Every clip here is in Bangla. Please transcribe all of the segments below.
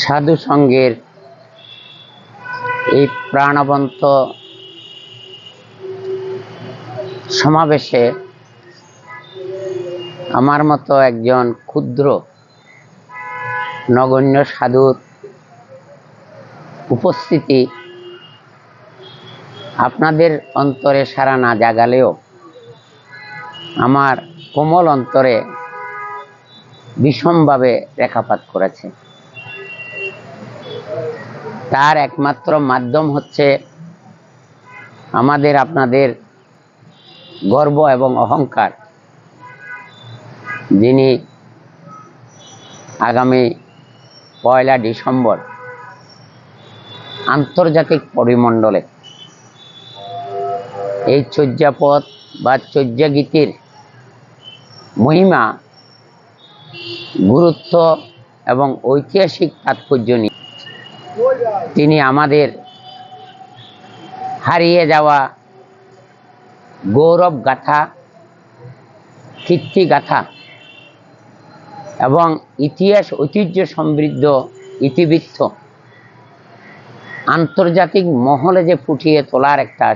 সাধু সঙ্গের এই প্রাণবন্ত সমাবেশে আমার মতো একজন ক্ষুদ্র নগণ্য সাধুর উপস্থিতি আপনাদের অন্তরে সারা না জাগালেও আমার কোমল অন্তরে বিষমভাবে রেখাপাত করেছে। তার একমাত্র মাধ্যম হচ্ছে আমাদের আপনাদের গর্ব এবং অহংকার, যিনি আগামী পয়লা ডিসেম্বর আন্তর্জাতিক পরিমণ্ডলে এই চর্যাপদ বা চর্যাগীতির মহিমা গুরুত্ব এবং ঐতিহাসিক তাৎপর্য নিয়ে। তিনি আমাদের হারিয়ে যাওয়া গৌরব গাথা, কীর্তি গাথা এবং ইতিহাস ঐতিহ্য সমৃদ্ধ ইতিবৃত্ত আন্তর্জাতিক মহলে যে ফুটিয়ে তোলার একটা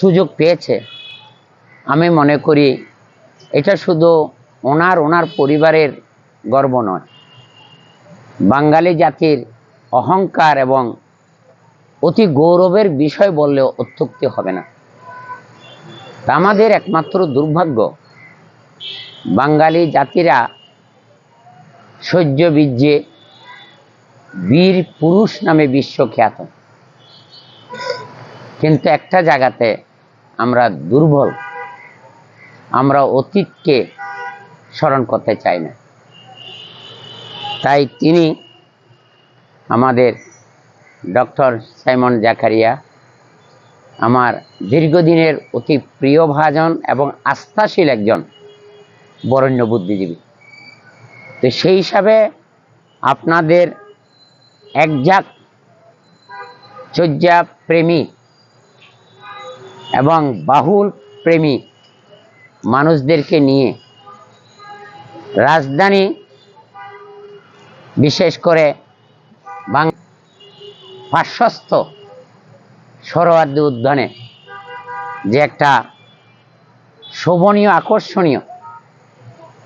সুযোগ পেয়েছে, আমি মনে করি এটা শুধু ওনার ওনার পরিবারের গর্ব নয়। বাঙালি জাতির অহংকার এবং অতি গৌরবের বিষয় বললেও অত্যুক্তি হবে না। আমাদের একমাত্র দুর্ভাগ্য। বাঙালি জাতিরা সহ্য বীর্যে বীর পুরুষ নামে বিশ্বখ্যাত। কিন্তু একটা জায়গাতে আমরা দুর্বল। আমরা অতীতকে স্মরণ করতে চাই না। তাই তিনি আমাদের ডক্টর সাইমন জাকারিয়া, আমার দীর্ঘদিনের অতি প্রিয় ভাজন এবং আস্থাশীল একজন বরেণ্য বুদ্ধিজীবী। তো সেই হিসাবে আপনাদের একজাক চর্যা প্রেমী এবং বাহুল প্রেমী মানুষদেরকে নিয়ে রাজধানী, বিশেষ করে পার্শ্বস্থ সরোয়ার্দী উদ্যানে যে একটা শোভনীয়, আকর্ষণীয়,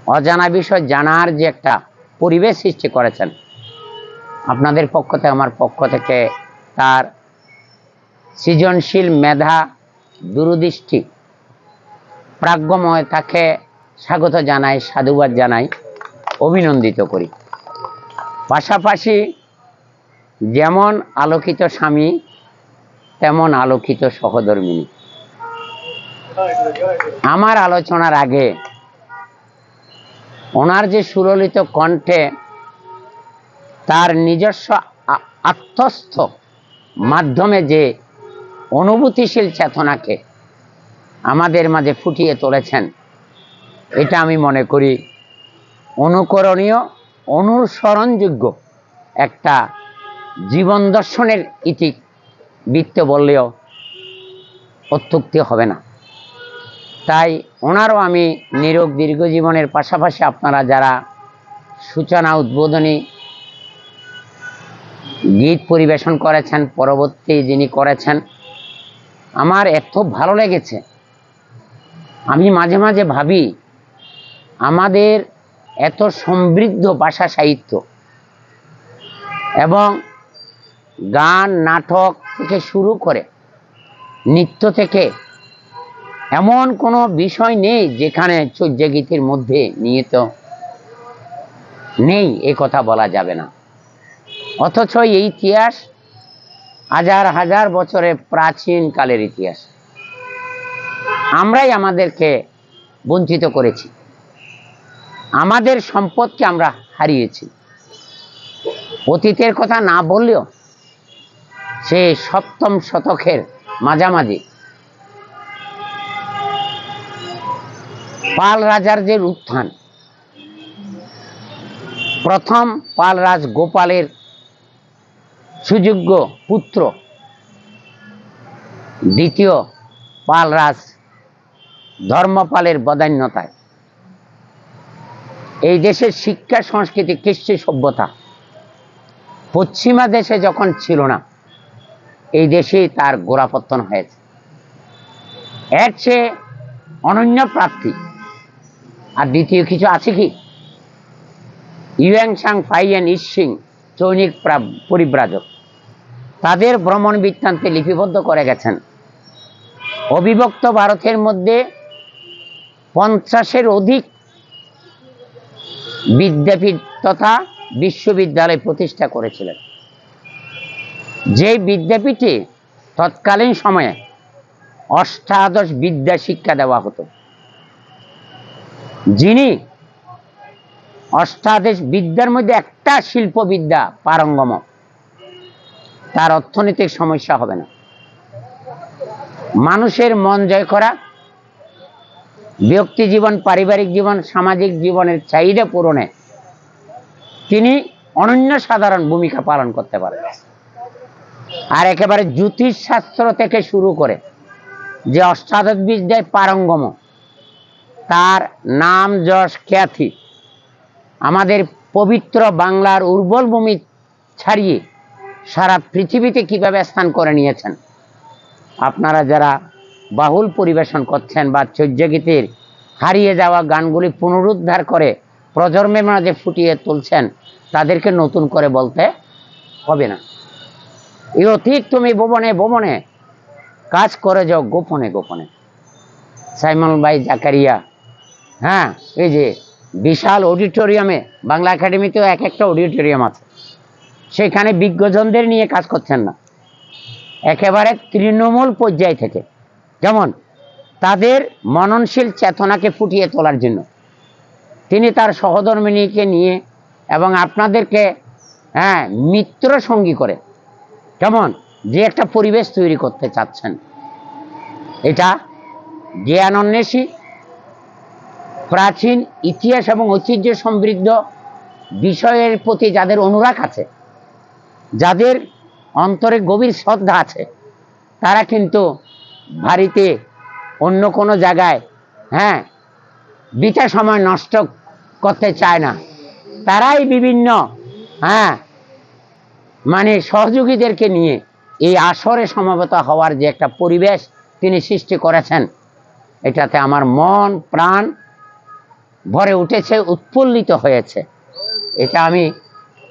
অজানা বিষয় জানার যে একটা পরিবেশ সৃষ্টি করেছেন। আপনাদের পক্ষ থেকে, আমার পক্ষ থেকে তার সৃজনশীল মেধা, দূরদৃষ্টি, প্রাজ্ঞময়, তাকে স্বাগত জানাই, সাধুবাদ জানাই, অভিনন্দিত করি। পাশাপাশি যেমন আলোকিত স্বামী, তেমন আলোকিত সহধর্মিনী। আমার আলোচনার আগে ওনার যে সুললিত কণ্ঠে তার নিজস্ব আত্মস্থ মাধ্যমে যে অনুভূতিশীল চেতনাকে আমাদের মাঝে ফুটিয়ে তুলেছেন এটা আমি মনে করি অনুকরণীয়, অনুসরণযোগ্য একটা জীবন দর্শনের ইতি বৃত্ত বললেও অত্যুক্তি হবে না। তাই ওনারও আমি নিরোগ দীর্ঘ জীবনের পাশাপাশি আপনারা যারা সূচনা, উদ্বোধনী গীত পরিবেশন করেছেন, পরবর্তী যিনি করেছেন, আমার এত ভালো লেগেছে। আমি মাঝে মাঝে ভাবি আমাদের এত সমৃদ্ধ ভাষা সাহিত্য এবং গান, নাটক থেকে শুরু করে নৃত্য থেকে এমন কোনো বিষয় নেই যেখানে চর্যাগীতির মধ্যে নিহিত নেই, এ কথা বলা যাবে না। অথচ এই ইতিহাস হাজার হাজার বছরের প্রাচীন কালের ইতিহাস। আমরাই আমাদেরকে বঞ্চিত করেছি। আমাদের সম্পদকে আমরা হারিয়েছি। অতীতের কথা না বললেও সে সপ্তম শতকের মাঝামাঝি। পাল রাজার যে উত্থান প্রথম পাল রাজ গোপালের সুযোগ্য পুত্র, দ্বিতীয় পালরাজ ধর্মপালের বদান্যতায়। এই দেশের শিক্ষা, সংস্কৃতি, কৃষ্টি সভ্যতা পশ্চিমা দেশে যখন ছিল না, এই দেশেই তার গোড়াপত্তন হয়েছে। এর চেয়ে অনন্য প্রাপ্তি, আর দ্বিতীয় কিছু আছে কি? ইউয়াং সাং ফাইয়েন ইসিং, চৈনিক পরিব্রাজক, তাদের ভ্রমণ বৃত্তান্তে লিপিবদ্ধ করে গেছেন। অবিভক্ত ভারতের মধ্যে পঞ্চাশের অধিক বিদ্যাপীঠ তথা বিশ্ববিদ্যালয় প্রতিষ্ঠা করেছিলেন। যে বিদ্যাপীঠে তৎকালীন সময়ে অষ্টাদশ বিদ্যা শিক্ষা দেওয়া হতো, যিনি অষ্টাদশ বিদ্যার মধ্যে একটা শিল্পবিদ্যা পারঙ্গম, তার অর্থনৈতিক সমস্যা হবে না। মানুষের মন জয় করা ব্যক্তি জীবন, পারিবারিক জীবন, সামাজিক জীবনের চাহিদা পূরণে তিনি অনন্য সাধারণ ভূমিকা পালন করতে পারেন। আর একেবারে জ্যোতিষ শাস্ত্র থেকে শুরু করে যে অষ্টাদশ বিদ্যায় পারঙ্গম, তার নাম যশ খ্যাতি, আমাদের পবিত্র বাংলার উর্বর ভূমি ছাড়িয়ে সারা পৃথিবীতে কীভাবে স্থান করে নিয়েছেন, আপনারা যারা বাহুল পরিবেশন করছেন বা চৈর্যগীতির হারিয়ে যাওয়া গানগুলি পুনরুদ্ধার করে প্রজন্মের মাঝে ফুটিয়ে তুলছেন, তাদেরকে নতুন করে বলতে হবে না। অতীত তুমি ভবনে ভবনে কাজ করে যাও গোপনে গোপনে। সাইমন ভাই জাকারিয়া হ্যাঁ এই যে বিশাল অডিটোরিয়ামে, বাংলা একাডেমিতেও এক একটা অডিটোরিয়াম আছে। সেখানে বিজ্ঞজনদের নিয়ে কাজ করছেন না। একেবারে তৃণমূল পর্যায় থেকে। যেমন তাদের মননশীল চেতনাকে ফুটিয়ে তোলার জন্য। তিনি তার সহধর্মিনীকে নিয়ে এবং আপনাদেরকে হ্যাঁ মিত্র সঙ্গী করে। কেমন? যে একটা পরিবেশ তৈরি করতে চাচ্ছেন। এটা জ্ঞান অন্বেষী প্রাচীন ইতিহাস এবং ঐতিহ্য সমৃদ্ধ বিষয়ের প্রতি যাদের অনুরাগ আছে, যাদের অন্তরে গভীর শ্রদ্ধা আছে, তারা কিন্তু বাড়িতে অন্য কোনো জায়গায় হ্যাঁ বিটা সময় নষ্ট করতে চায় না। তারাই বিভিন্ন হ্যাঁ মানে সহযোগীদেরকে নিয়ে এই আসরে সমবেত হওয়ার যে একটা পরিবেশ তিনি সৃষ্টি করেছেন, এটাতে আমার মন, প্রাণ ভরে উঠেছে, উৎফুল্লিত হয়েছে। এটা আমি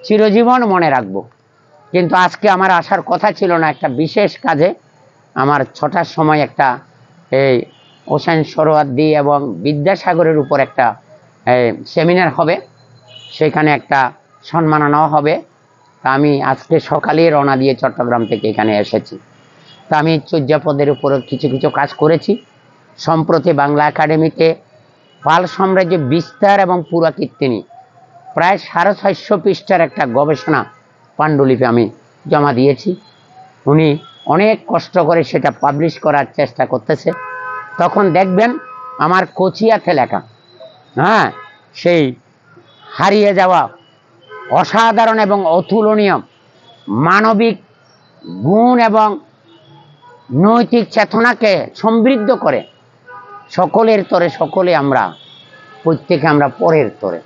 চিরজীবন মনে রাখব। কিন্তু আজকে আমার আসার কথা ছিল না একটা বিশেষ কাজে। আমার ছটার সময় একটা, এই হোসেন সরোয়ার্দি এবং বিদ্যাসাগরের উপর একটা সেমিনার হবে। সেখানে একটা সম্মাননা হবে। তা আমি আজকে সকালে রওনা দিয়ে চট্টগ্রাম থেকে এখানে এসেছি। তা আমি চর্যাপদের উপরে কিছু কিছু কাজ করেছি। সম্প্রতি বাংলা একাডেমিতে পাল সাম্রাজ্য বিস্তার এবং পুরাকীর্তিনী প্রায় সাড়ে ছয়শো পৃষ্ঠার একটা গবেষণা পাণ্ডুলিপি আমি জমা দিয়েছি। উনি অনেক কষ্ট করে সেটা পাবলিশ করার চেষ্টা করতেছে। তখন দেখবেন আমার কোচিয়াতে লেখা হ্যাঁ সেই হারিয়ে যাওয়া অসাধারণ এবং অতুলনীয় মানবিক গুণ এবং নৈতিক চেতনাকে সমৃদ্ধ করে সকলের তরে সকলে আমরা, প্রত্যেকে আমরা পরের তরে।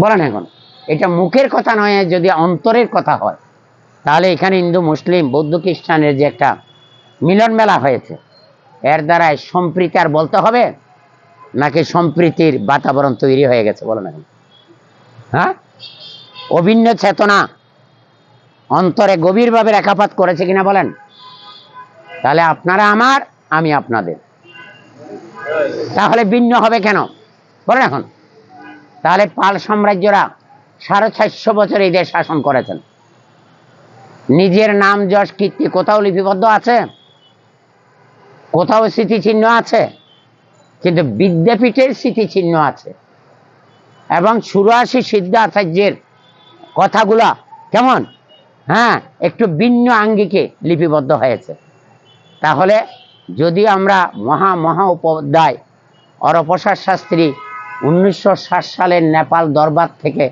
বলেন এখন, এটা মুখের কথা নয়, যদি অন্তরের কথা হয়। তাহলে এখানে হিন্দু, মুসলিম, বৌদ্ধ খ্রিস্টানের যে একটা মিলন মেলা হয়েছে, এর দ্বারাই সম্প্রীতি আর বলতে হবে, নাকি সম্প্রীতির বাতাবরণ তৈরি হয়ে গেছে? বলেন এখন। হ্যাঁ? অভিন্ন চেতনা অন্তরে গভীরভাবে রেখাপাত করেছে কিনা বলেন। তাহলে আপনারা আমার, আমি আপনাদের। তাহলে ভিন্ন হবে কেন? বলেন এখন। তাহলে পাল সাম্রাজ্যরা সাড়ে চারশো বছর এই দেশ শাসন করেছেন। নিজের নাম যশ কীর্তি কোথাও লিপিবদ্ধ আছে? কোথাও স্মৃতিচিহ্ন আছে? কিন্তু বিদ্যাপীঠের স্মৃতিচিহ্ন আছে। এবং সুরাশি সিদ্ধ আচার্যের কথাগুলা কেমন? হ্যাঁ একটু ভিন্ন আঙ্গিকে লিপিবদ্ধ হয়েছে। তাহলে যদি আমরা মহা মহা উপাধ্যায় অরপ্রসাদ শাস্ত্রী উনিশশো ষাট সালের নেপাল দরবার থেকে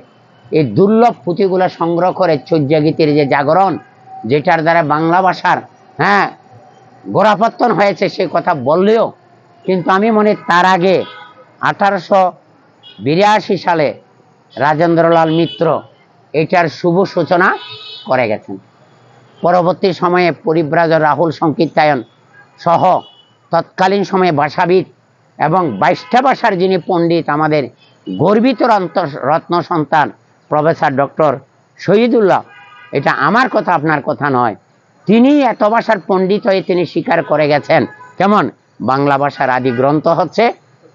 এই দুর্লভ পুঁথিগুলো সংগ্রহ করে চর্যাগীতির যে জাগরণ যেটার দ্বারা বাংলা ভাষার হ্যাঁ গোড়াপত্তন হয়েছে সে কথা বললেও, কিন্তু আমি মনে তার আগে আঠারোশো বিরাশি সালে রাজেন্দ্রলাল মিত্র এটার শুভ সূচনা করে গেছেন। পরবর্তী সময়ে পরিব্রাজ রাহুল সংকীর্তায়ন সহ তৎকালীন সময়ে ভাষাবিদ এবং বাইশটা ভাষার যিনি পণ্ডিত, আমাদের গর্বিত রত্ন সন্তান প্রফেসর ডক্টর শহীদুল্লাহ এটা আমার কথা, আপনার কথা নয়। তিনি এত ভাষার পণ্ডিত হয়ে তিনি স্বীকার করে গেছেন। কেমন? বাংলা ভাষার আদি গ্রন্থ হচ্ছে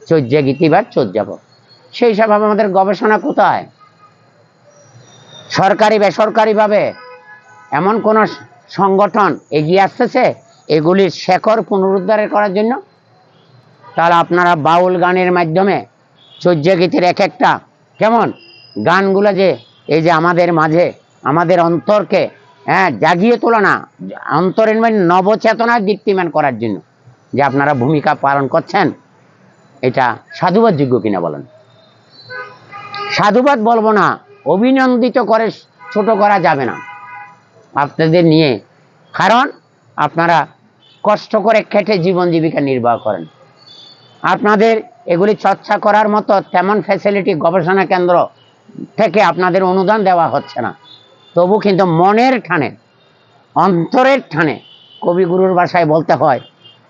চর্যা গীতি বা চর্যাপদ সেই হিসাবে আমাদের গবেষণা কোথায়? সরকারি, বেসরকারিভাবে এমন কোন সংগঠন এগিয়ে আসতেছে? এগুলির শেখর পুনরুদ্ধারের করার জন্য? তাহলে আপনারা বাউল গানের মাধ্যমে চর্যাগীতির এক একটা, কেমন? গানগুলো যে, এই যে আমাদের মাঝে আমাদের অন্তরকে হ্যাঁ জাগিয়ে তোলা না। অন্তরের মানে নবচেতনা দীপ্তিমান করার জন্য যে আপনারা ভূমিকা পালন করছেন, এটা সাধুবাদ যোগ্য কিনা বলেন? সাধুবাদ বলব না, অভিনন্দিত করে ছোট করা যাবে না। আপনাদের নিয়ে, কারণ আপনারা কষ্ট করে খেটে জীবন জীবিকা নির্বাহ করেন। আপনাদের এগুলি চর্চা করার মতো তেমন ফ্যাসিলিটি গবেষণা কেন্দ্র থেকে আপনাদের অনুদান দেওয়া হচ্ছে না। তবু কিন্তু মনের ঠানে, অন্তরের ঠানে কবিগুরুর ভাষায় বলতে হয়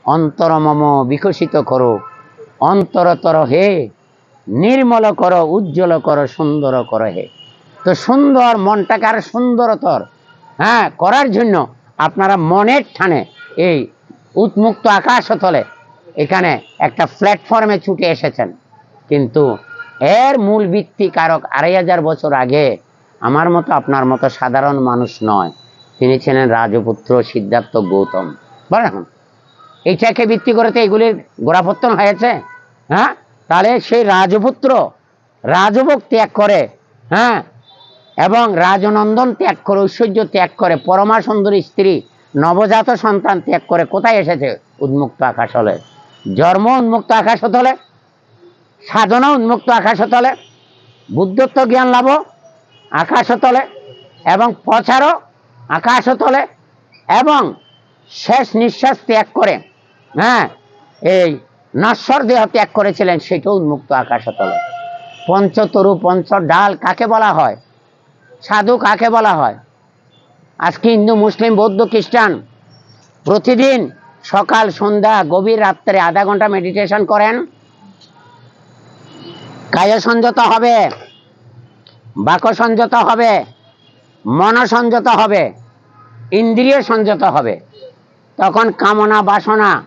অন্তরমম বিকশিত করো অন্তরতর হে, নির্মল করো, উজ্জ্বল করো, সুন্দর করো হে। তো সুন্দর মনটাকে আর সুন্দরতর হ্যাঁ করার জন্য আপনারা মনের ঠানে এই উন্মুক্ত আকাশতলে এখানে একটা প্ল্যাটফর্মে ছুটে এসেছেন। কিন্তু এর মূল ভিত্তি কারক আড়াই হাজার বছর আগে আমার মতো আপনার মতো সাধারণ মানুষ নয়। তিনি ছিলেন রাজপুত্র সিদ্ধার্থ গৌতম। বলেন এখন এইটাকে ভিত্তি করে তো এগুলির গোড়াপত্তন হয়েছে হ্যাঁ? তাহলে সেই রাজপুত্র রাজভোগ ত্যাগ করে হ্যাঁ? এবং রাজনন্দন ত্যাগ করে, ঐশ্বর্য ত্যাগ করে, পরমা সুন্দরী স্ত্রী, নবজাত সন্তান ত্যাগ করে কোথায় এসেছে? উন্মুক্ত আকাশ হলে জন্ম উন্মুক্ত আকাশ হলে সাধনা উন্মুক্ত আকাশ হলে বুদ্ধত্ব জ্ঞান লাভ আকাশ তলে এবং প্রচারও আকাশ তলে এবং শেষ নিঃশ্বাস ত্যাগ করে হ্যাঁ এই নশ্বর দেহ ত্যাগ করেছিলেন সেটাও উন্মুক্ত আকাশ তলে পঞ্চতরু পঞ্চ ডাল কাকে বলা হয়? সাধু কাকে বলা হয়? আজকে হিন্দু, মুসলিম, বৌদ্ধ, খ্রিস্টান প্রতিদিন সকাল, সন্ধ্যা, গভীর রাত্রে আধা ঘণ্টা মেডিটেশন করেন। কায় সংযত হবে। বাক সংযত হবে মন সংযত হবে ইন্দ্রিয় সংযত হবে। তখন কামনা, বাসনা,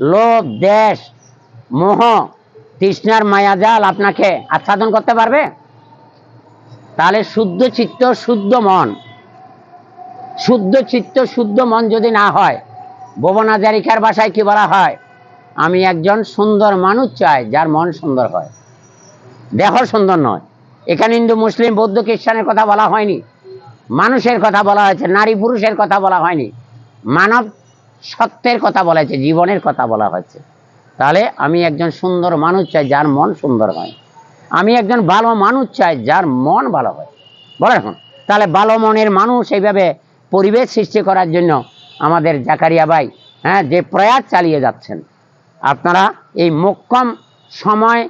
লোভ, দেশ, মোহ, তৃষ্ণার মায়াজাল আপনাকে আচ্ছাদন করতে পারবে? তাহলে শুদ্ধ চিত্ত, শুদ্ধ মন। শুদ্ধ চিত্ত, শুদ্ধ মন যদি না হয় ভুবন হাজারিকার ভাষায় কি বলা হয়? আমি একজন সুন্দর মানুষ চাই, যার মন সুন্দর হয়। দেহ সুন্দর নয়। এখানে হিন্দু, মুসলিম, বৌদ্ধ, খ্রিস্টানের কথা বলা হয়নি। মানুষের কথা বলা হয়েছে, নারী পুরুষের কথা বলা হয়নি। মানব সত্যের কথা বলা হয়েছে, জীবনের কথা বলা হয়েছে। তাহলে আমি একজন সুন্দর মানুষ চাই যার মন সুন্দর হয়। আমি একজন ভালো মানুষ চাই যার মন ভালো হয়। বলে এখন। তাহলে ভালো মনের মানুষ এইভাবে পরিবেশ সৃষ্টি করার জন্য আমাদের জাকারিয়া ভাই হ্যাঁ যে প্রয়াস চালিয়ে যাচ্ছেন। আপনারা এই মোক্ষম সময়,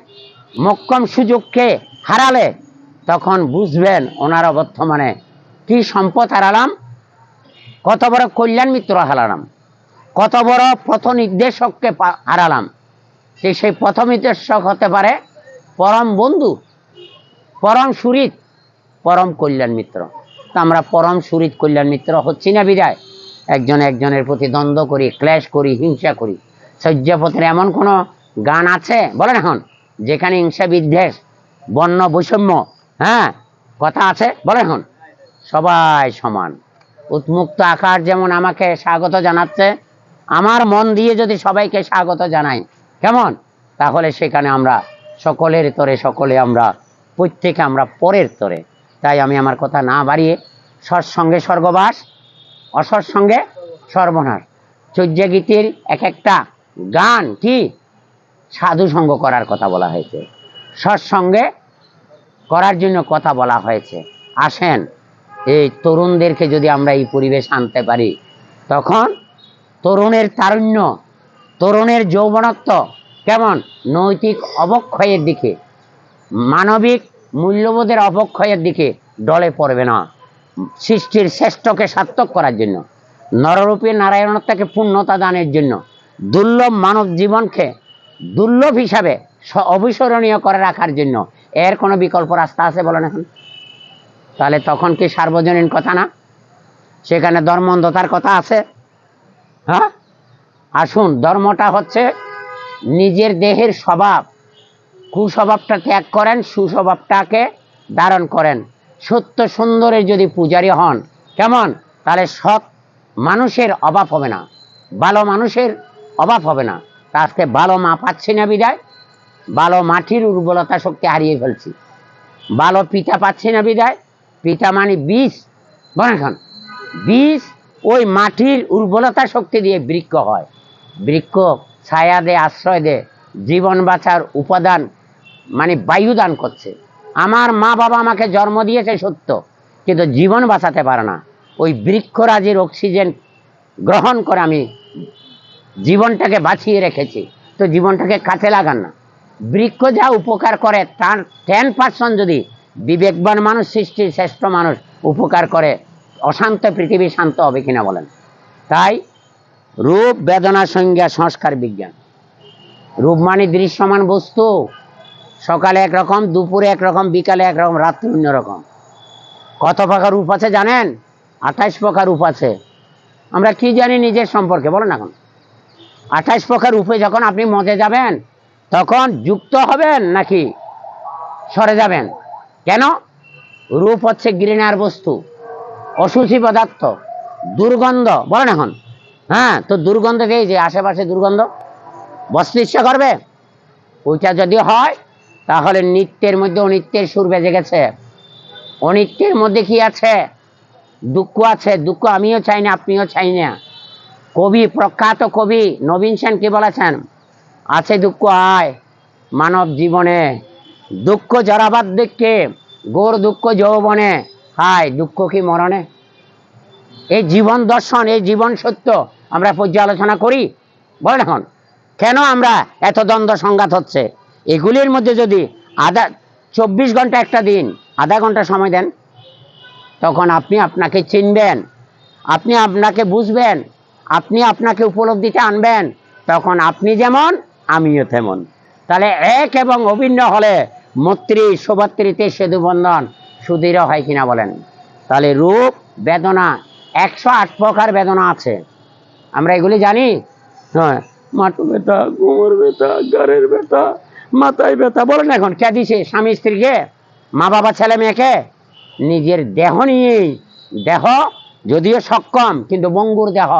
মোক্ষম সুযোগকে হারালে তখন বুঝবেন ওনারা বর্তমানে কি সম্পদ হারালাম, কত বড় কল্যাণ মিত্র হারালাম, কত বড় পথ নির্দেশককে হারালাম। সেই পথ নির্দেশক হতে পারে পরম বন্ধু, পরম সুরিত পরম কল্যাণ মিত্র। তা আমরা পরম সুরিত কল্যাণ মিত্র হচ্ছি না বিদায়। একজন একজনের প্রতি দ্বন্দ্ব করি, ক্লেশ করি, হিংসা করি। শয্যাপথের এমন কোনো গান আছে? বলেন এখন। যেখানে হিংসা বিদ্বেষ বর্ণ বৈষম্য হ্যাঁ কথা আছে? বলে এখন। সবাই সমান। উন্মুক্ত আকার যেমন আমাকে স্বাগত জানাচ্ছে, আমার মন দিয়ে যদি সবাইকে স্বাগত জানাই, কেমন? তাহলে সেখানে আমরা সকলের তরে সকলে আমরা, প্রত্যেকে আমরা পরের তরে। তাই আমি আমার কথা না বাড়িয়ে সৎসঙ্গে স্বর্গবাস, অসৎসঙ্গে সর্বনাশ। চর্যাগীতির এক একটা গান কি? সাধু সঙ্গ করার কথা বলা হয়েছে। সৎসঙ্গে করার জন্য কথা বলা হয়েছে। আসেন, এই তরুণদেরকে যদি আমরা এই পরিবেশ আনতে পারি, তখন তরুণের তারুণ্য, তরুণের যৌবনত্ব কেমন? নৈতিক অবক্ষয়ের দিকে, মানবিক মূল্যবোধের অবক্ষয়ের দিকে ডলে পড়বে না। সৃষ্টির শ্রেষ্ঠকে সার্থক করার জন্য, নররূপী নারায়ণত্বকে পূর্ণতা দানের জন্য, দুর্লভ মানব জীবনকে দুর্লভ হিসাবে অবিস্মরণীয় করে রাখার জন্য এর কোনো বিকল্প রাস্তা আছে বলেন এখন? তাহলে তখন কি সার্বজনীন কথা না? সেখানে ধর্মন্ধতার কথা আছে? হ্যাঁ? আসুন, ধর্মটা হচ্ছে নিজের দেহের স্বভাব। কুস্বভাবটা ত্যাগ করেন, সুস্বভাবটাকে ধারণ করেন। সত্য সুন্দরের যদি পূজারী হন, কেমন? তাহলে সৎ মানুষের অভাব হবে না। ভালো মানুষের অভাব হবে না। আজকে ভালো মা পাচ্ছি না বিদায়। ভালো মাটির উর্বরতা শক্তি হারিয়ে ফেলছি। ভালো পিতা পাচ্ছি না বিদায়, পিতা মানে বিষ। বলেন বিষ ওই মাটির উর্বরতা শক্তি দিয়ে বৃক্ষ হয়। বৃক্ষ ছায়া দে, আশ্রয় দে, জীবন বাঁচার উপাদান মানে বায়ু দান করছে। আমার মা বাবা আমাকে জন্ম দিয়েছে সত্য, কিন্তু জীবন বাঁচাতে পারে না। ওই বৃক্ষরাজির অক্সিজেন গ্রহণ করে আমি জীবনটাকে বাঁচিয়ে রেখেছি। তো জীবনটাকে কাছে লাগান না। বৃক্ষ যা উপকার করে, তার টেন পার্সেন্ট যদি বিবেকবান মানুষ সৃষ্টির শ্রেষ্ঠ মানুষ উপকার করে, অশান্ত পৃথিবী শান্ত হবে কিনা বলেন? তাই রূপ, বেদনা, সংজ্ঞা, সংস্কার, বিজ্ঞান। রূপ মানে দৃশ্যমান বস্তু। সকালে একরকম, দুপুরে একরকম, বিকালে একরকম, রাত্রে অন্যরকম কত প্রকার রূপ আছে জানেন? আঠাইশ প্রকার রূপ আছে। আমরা কি জানি নিজের সম্পর্কে? বলেন এখন। আঠাইশ প্রকার রূপে যখন আপনি মজে যাবেন তখন যুক্ত হবেন নাকি সরে যাবেন? কেন? রূপ হচ্ছে ঘৃণার বস্তু অসুচি পদার্থ, দুর্গন্ধ। বলেন এখন। হ্যাঁ তো দুর্গন্ধ এই যে আশেপাশে দুর্গন্ধ। বসতে ইচ্ছা করবে। ওইটা যদি হয়, তাহলে নিত্যের মধ্যে অনিত্যের সুর বেজে গেছে। অনিত্যের মধ্যে কি আছে? দুঃখ আছে। দুঃখ আমিও চাই না, আপনিও চাই না। কবি, প্রখ্যাত কবি নবীন সেন কি বলেছেন? আছে দুঃখ আয়। মানব জীবনে দুঃখ জরাবাদ দেখে গোর দুঃখ যৌবনে। হায়, দুঃখ কি মরণে? এই জীবন দর্শন, এই জীবন সত্য আমরা পর্যালোচনা করি। বলেন এখন, কেন আমরা এত দ্বন্দ্ব সংঘাত হচ্ছে? এগুলির মধ্যে যদি আধা, চব্বিশ ঘণ্টা একটা দিন, আধা ঘণ্টা সময় দেন, তখন আপনি আপনাকে চিনবেন, আপনি আপনাকে বুঝবেন, আপনি আপনাকে উপলব্ধিতে আনবেন, তখন আপনি যেমন আমিও তেমন। তাহলে এক এবং অভিন্ন হলে মৈত্রী শুভত্রীতে সেতু বন্ধন সুদৃঢ় হয় কিনা বলেন। তাহলে রূপ, বেদনা, একশো আট প্রকার বেদনা আছে। আমরা এগুলি জানি? হ্যাঁ। মাটু ব্যথা কোমর ব্যথা গাড়ের ব্যথা, মাথায় ব্যথা। বলেন এখন, কে দিছে? স্বামী স্ত্রীকে? মা বাবা, ছেলে মেয়েকে? নিজের দেহ নিয়েই। দেহ যদিও সক্ষম, কিন্তু বঙ্গুর দেহ।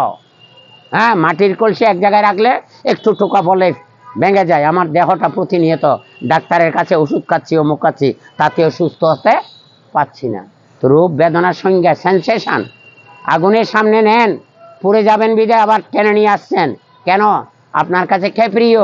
হ্যাঁ মাটির কলসি এক জায়গায় রাখলে একটু টোকা বলে ভেঙে যায়। আমার দেহটা প্রতিনিয়ত ডাক্তারের কাছে ওষুধ খাচ্ছি, অমুক খাচ্ছি, তাতেও সুস্থ হতে পাচ্ছি না। তো রূপ বেদনার সঙ্গে সেন্সেশন আগুনের সামনে নেন, পুড়ে যাবেন বিদে আবার টেনে নিয়ে আসছেন। কেন? আপনার কাছে কে প্রিয়?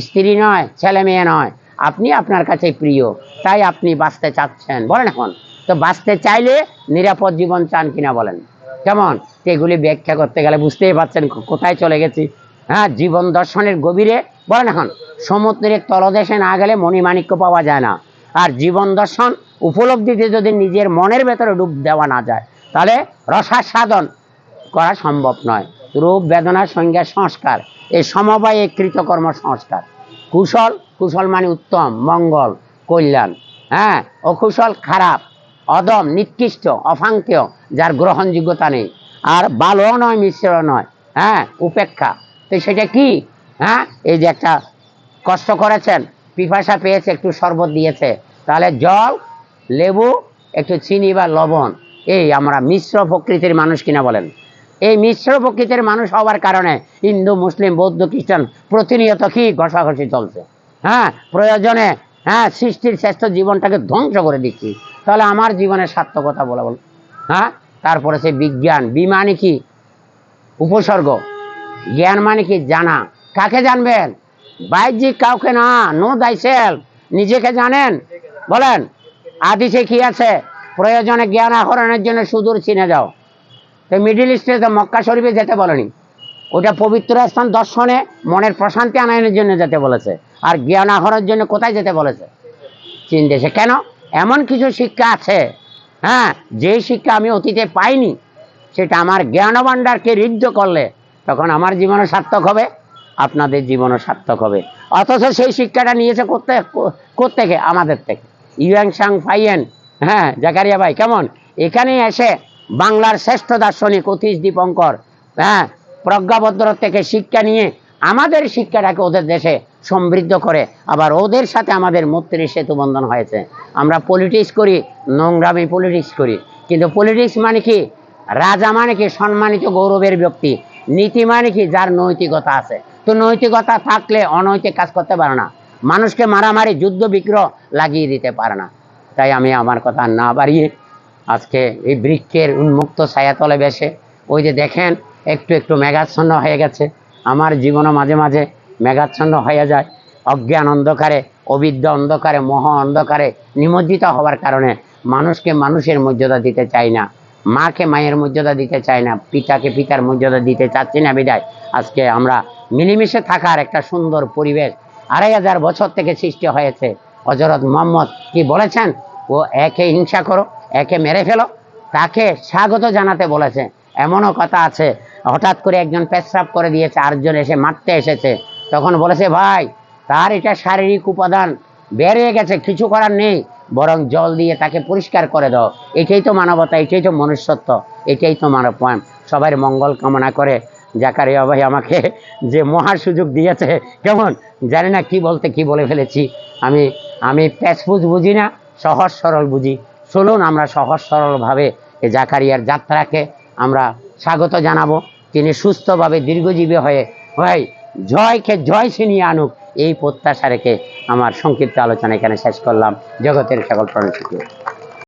স্ত্রী নয়, ছেলে মেয়ে নয়। আপনি আপনার কাছে প্রিয়, তাই আপনি বাঁচতে চাচ্ছেন। বলেন এখন। তো বাঁচতে চাইলে নিরাপদ জীবন চান কিনা বলেন। কেমন? এগুলি ব্যাখ্যা করতে গেলে বুঝতেই পারছেন কোথায় চলে গেছি। হ্যাঁ জীবন দর্শনের গভীরে বলেন এখন, সমুদ্রের তলদেশে না গেলে মণিমাণিক্য পাওয়া যায় না। আর জীবন দর্শন উপলব্ধিতে যদি নিজের মনের ভেতরে ডুব দেওয়া না যায়, তাহলে রসাস্বাদন করা সম্ভব নয়। রূপ বেদনার সঙ্গে সংস্কার এই সমবায়ে কৃতকর্ম, সংস্কার। কুশল কুশল মানে উত্তম, মঙ্গল, কল্যাণ। হ্যাঁ অকুশল, খারাপ, অদম, নিকৃষ্ট অফাঙ্কেয় যার গ্রহণযোগ্যতা নেই। আর ভালো নয় মিশ্র নয়। হ্যাঁ উপেক্ষা। তো সেটা কি? হ্যাঁ? এই যে একটা কষ্ট করেছেন, পিপাসা পেয়েছে, একটু শরবত দিয়েছে। তাহলে জল, লেবু, একটু চিনি বা লবণ, এই আমরা মিশ্র প্রকৃতির মানুষ কিনা বলেন। এই মিশ্র প্রকৃতির মানুষ হওয়ার কারণে হিন্দু, মুসলিম, বৌদ্ধ, খ্রিস্টান প্রতিনিয়ত কি ঘষাঘষি চলছে? হ্যাঁ প্রয়োজনে হ্যাঁ সৃষ্টির শ্রেষ্ঠ জীবনটাকে ধ্বংস করে দিচ্ছি। তাহলে আমার জীবনের সার্থকতা বলা বল হ্যাঁ? তারপরে সে বিজ্ঞান বি মানে কি? উপসর্গ। জ্ঞান মানে কি? জানা। কাকে জানবেন? বাহ্যিক কাউকে না। নো দাই সেলফ। নিজেকে জানেন? বলেন। আদিছে কি আছে? প্রয়োজনে জ্ঞান আহরণের জন্য সুদূর চিনে যাও। তো মিডিল ইস্টে তো মক্কা শরীফে যেতে বলেনি। ওটা পবিত্র স্থান দর্শনে মনের প্রশান্তি আনায়নের জন্য যেতে বলেছে। আর জ্ঞান আহরণের জন্য কোথায় যেতে বলেছে? চীন দেশে। কেন? এমন কিছু শিক্ষা আছে। হ্যাঁ যে শিক্ষা আমি অতীতে পাইনি, সেটা আমার জ্ঞান ভাণ্ডারকে ঋদ্ধ করলে তখন আমার জীবনও সার্থক হবে, আপনাদের জীবনও সার্থক হবে। অথচ সেই শিক্ষাটা নিয়েছে করতে থেকে আমাদের থেকে। ইউয়াং সাং ফাইয়েন হ্যাঁ জাকারিয়া ভাই, কেমন? এখানে এসে বাংলার শ্রেষ্ঠ দার্শনিক অতীশ দীপঙ্কর হ্যাঁ প্রজ্ঞাভদ্র থেকে শিক্ষা নিয়ে আমাদের শিক্ষাটাকে ওদের দেশে সমৃদ্ধ করে, আবার ওদের সাথে আমাদের মৈত্রী সেতু বন্ধন হয়েছে। আমরা পলিটিক্স করি, নোংরামি পলিটিক্স করি। কিন্তু পলিটিক্স মানে কি? রাজা মানে কি? সম্মানিত গৌরবের ব্যক্তি। নীতি মানে কি? যার নৈতিকতা আছে। তো নৈতিকতা থাকলে অনৈতিক কাজ করতে পারে না। মানুষকে মারামারি, যুদ্ধ বিগ্রহ লাগিয়ে দিতে পারে না। তাই আমি আমার কথা না বাড়িয়ে আজকে এই বৃক্ষের উন্মুক্ত ছায়াতলে বেসে ওই যে দেখেন, একটু একটু মেঘাচ্ছন্ন হয়ে গেছে। আমার জীবনও মাঝে মাঝে মেঘাচ্ছন্ন হয়ে যায়। অজ্ঞান অন্ধকারে, অবিদ্যা অন্ধকারে, মোহ অন্ধকারে নিমজ্জিত হওয়ার কারণে মানুষকে মানুষের মর্যাদা দিতে চাই না। মাকে মায়ের মর্যাদা দিতে চায় না, পিতাকে পিতার মর্যাদা দিতে চাচ্ছি না বিদায়। আজকে আমরা মিলেমিশে থাকার একটা সুন্দর পরিবেশ আড়াই হাজার বছর থেকে সৃষ্টি হয়েছে। হজরত মোহাম্মদ কি বলেছেন? ও একে হিংসা করো, একে মেরে ফেলো। তাকে স্বাগত জানাতে বলেছে। এমনও কথা আছে, হঠাৎ করে একজন পেশাব করে দিয়েছে, আরেকজন এসে মারতে এসেছে। তখন বলেছে, ভাই, তার এটা শারীরিক উপাদান বেড়ে গেছে, কিছু করার নেই। বরং জল দিয়ে তাকে পরিষ্কার করে দাও। এটাই তো মানবতা, এটাই তো মনুষ্যত্ব, এটাই তো মানব সবার মঙ্গল কামনা করে জাকারিয়া ভাই আমাকে যে মহা সুযোগ দিয়েছে, কেমন? জানি না কি বলতে, কি বলে ফেলেছি। আমি আমি প্যাসপুজ বুঝি না সহজ সরল বুঝি। চলুন আমরা সহজ সরলভাবে এই জাকারিয়ার যাত্রাকে আমরা স্বাগত জানাব। তিনি সুস্থভাবে দীর্ঘজীবী হয়ে, ভাই, জয়কে জয় ছিনিয়ে আনুক। এই প্রত্যাশা রেখে আমার সংক্ষিপ্ত আলোচনা এখানে শেষ করলাম। জগতের সকল প্রাণী